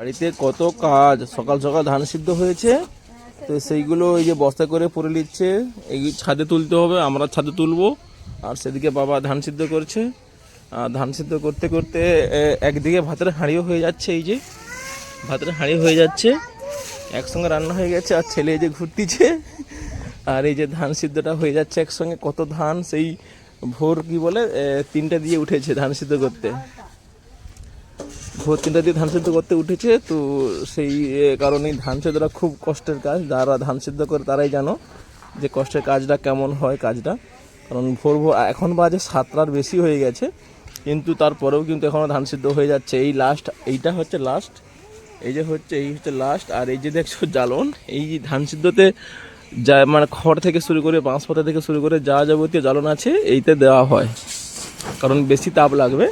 বাড়িতে কত কাজ? সকাল সকাল ধান সিদ্ধ হয়েছে। তো সেইগুলো এই যে বস্তা করে পরে নিচ্ছে। এই ছাদে তুলতে হবে, আমরা ছাদে তুলবো। আর সেদিকে বাবা ধান সিদ্ধ করছে। আর ধান সিদ্ধ করতে করতে একদিকে ভাতের হাঁড়িও হয়ে যাচ্ছে এই যে। ভাতের হাঁড়ি হয়ে যাচ্ছে। একসঙ্গে রান্না হয়ে গেছে। আর ছেলে এই যে ঘুরতিছে আর এই যে ধান সিদ্ধটা হয়ে যাচ্ছে একসঙ্গে। কত ধান? সেই ভোর কি বলে তিনটা দিয়ে উঠেছে ধান সিদ্ধ করতে। ভোর তিনটা দিয়ে ধান সিদ্ধ করতে উঠেছে, তো সেই কারণেই ধান সেদ্ধটা খুব কষ্টের কাজ। যারা ধান সিদ্ধ করে তারাই জানো যে কষ্টের কাজটা কেমন হয় কাজটা। কারণ ভোর ভোর এখন বাজে সাতটার বেশি হয়ে গেছে, কিন্তু তারপরেও কিন্তু এখনও ধান সিদ্ধ হয়ে যাচ্ছে। এই লাস্ট এইটা হচ্ছে লাস্ট এই যে হচ্ছে, এই হচ্ছে লাস্ট আর এই যে দেখছ জ্বালন, এই ধান সিদ্ধতে যা মানে খড় থেকে শুরু করে বাঁশ পাতা থেকে শুরু করে যা যাবতীয় জ্বালন আছে, এইতে দেওয়া হয়। কারণ বেশি তাপ লাগবে।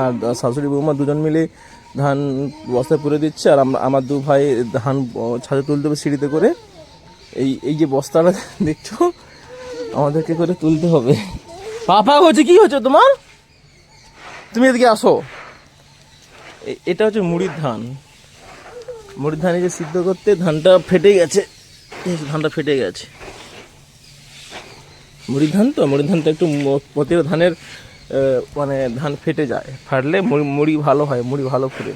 আর শাশুড়ি বৌমা দুজন মিলে ধান বস্তায় পুরে দিচ্ছে, আর আমরা দু ভাই ধান ছাদে তুলতে হবে সিঁড়িতে করে। এই এই যে বস্তাটা দেখছ, আমাদেরকে করে তুলতে হবে। পাপা হচ্ছে কি হচ্ছে তোমার? তুমি এদিকে আসো। এটা হচ্ছে মুড়ির ধান। মুড়ির ধান যে সিদ্ধ করতে ধানটা ফেটে গেছে। ধানটা ফেটে গেছে। মুড়ির ধান তো, মুড়ির ধানটা একটু প্রতিটা ধানের মানে ধান ফেটে যায়। ফাটলে মুড়ি- ভালো হয়, মুড়ি ভালো ফুরে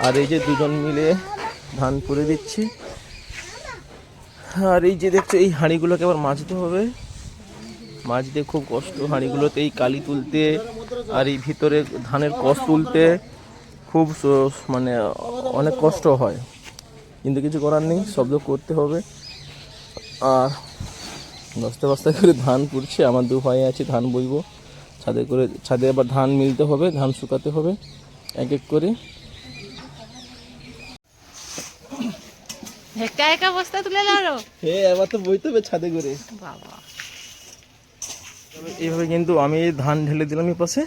আর এই যে দুজন মিলে ধান পুড়ে দিচ্ছি। আর এই যে দেখছ, এই হাঁড়িগুলোকে আবার মাজতে হবে। মাজতে খুব কষ্ট হাঁড়িগুলোতে এই কালি তুলতে আর এই ভিতরে ধানের কষ তুলতে খুব মানে অনেক কষ্ট হয়। কিন্তু কিছু করার নেই, শব্দ করতে হবে। আর বস্তা বস্তা করে ধান পুড়ছে, আমার দু ভাই আছে, ধান বইবো। ছাদে করে ছাদে আবার ধান মিলতে হবে ধান শুকাতে হবে এক এক করে। একা একা বস্তা তুলে লাড়ো হ্যাঁ এবার তো বইতে হবে ছাদে করে। বাবা। এইভাবে কিন্তু আমি ধান ঢেলে দিলাম এই পাশে।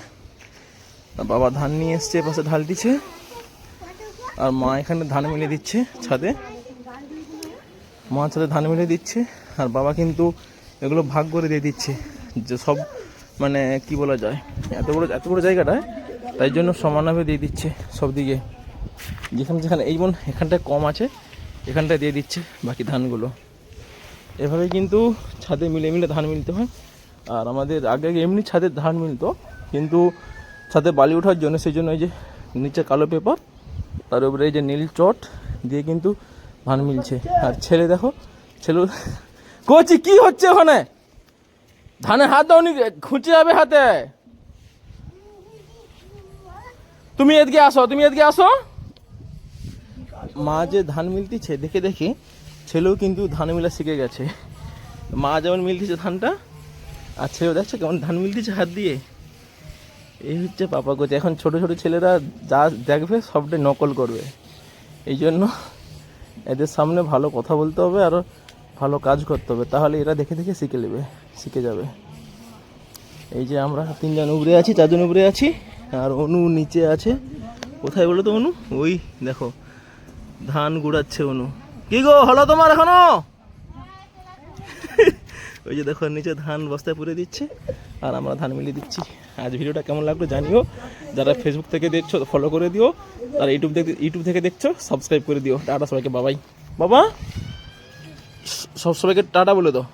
বাবা ধান নিয়ে এসছে এ পাশে ঢাল দিচ্ছে। আর মা এখানে ধান মিলে দিচ্ছে ছাদে। মা ছাদে ধান মিলে দিচ্ছে। আর বাবা কিন্তু এগুলো ভাগ করে দিয়ে দিচ্ছে। যে সব মানে কি বলা যায় এত বড় এত বড় জায়গাটায় তাই জন্য সমানভাবে দিয়ে দিচ্ছে সব দিকে যেখানে যেখানে এই বোন এখানটায় কম আছে এখানটায় দিয়ে দিচ্ছে বাকি ধানগুলো এভাবে কিন্তু ছাদে মিলে মিলে ধান মিলতে হয় আর আমাদের আগে আগে এমনি ছাদে ধান মিলতো কিন্তু ছাদে বালি ওঠার জন্য সেই জন্য এই যে নিচে কালো পেপার তার উপরে এই যে নীল চট দিয়ে কিন্তু ধান মিলছে আর ছেলে দেখো ছেলে কোচি কি হচ্ছে ওখানে ধানে হাত দাওনি খুঁচে যাবে হাতে। তুমি এদিকে আসো, তুমি এদিকে আসো। মা যে ধান মিলতিছে, দেখে দেখে, ছেলেও কিন্তু ধান মিলা শিখে গেছে। মা যেমন মিলতিছে ধানটা, আর ছেলেও দেখছ কেমন ধান মিলতিছে হাত দিয়ে। এই হচ্ছে পাপা কোচ এখন ছোট ছোট ছেলেরা যা দেখবে, সবটাই নকল করবে। এই জন্য এদের সামনে ভালো কথা বলতে হবে, আর ভালো কাজ করতে হবে, তাহলে এরা দেখে দেখে শিখে নেবে, শিখে যাবে। এই যে আমরা তিনজন উপরে আছি, চারজন উপরে আছি, আর অনু নিচে আছে। কোথায় বলো তো অনু? ওই দেখো, ধান গুড়াচ্ছে অনু। কি গো, হলো তোমার এখনও? ওই যে দেখো, নিচে ধান বস্তায় পুরে দিচ্ছে, আর আমরা ধান মিলিয়ে দিচ্ছি। আজ ভিডিওটা কেমন লাগল জানিও। যারা ফেসবুক থেকে দেখছ ফলো করে দিও। আর ইউটিউব ইউটিউব থেকে দেখছ সাবস্ক্রাইব করে দিও। টাটা সবাইকে বাবাই বাবা! সব সবাইকে টাটা বলে দাও।